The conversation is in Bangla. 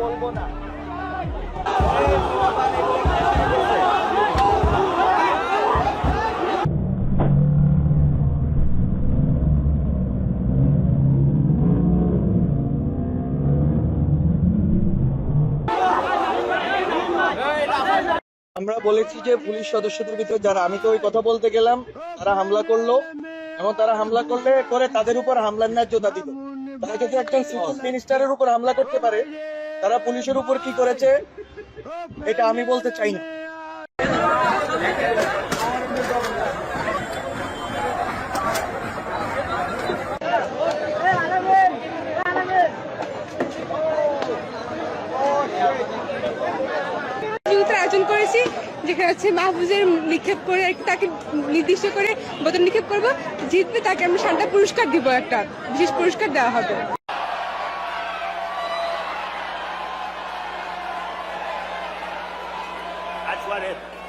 বলব না। আমরা বলেছি যে পুলিশ সদস্যদের ভিতরে যারা, আমি তো ওই কথা বলতে গেলাম, তারা হামলা করল। এবং তারা হামলা করলে করে তাদের উপর হামলার ন্যায্যতা দিল। তারা যদি একজন সিভিল মিনিস্টারের উপর হামলা করতে পারে তারা পুলিশের উপর কি করেছে এটা আমি বলতে চাই না। করেছি, যেখানে হচ্ছে মাহফুজের নিক্ষেপ করে তাকে নির্দিষ্ট করে বোতল নিক্ষেপ করব জিতবে তাকে আমরা সান্টা পুরস্কার দিব একটা, বিশেষ পুরস্কার দেওয়া হবে That's what it.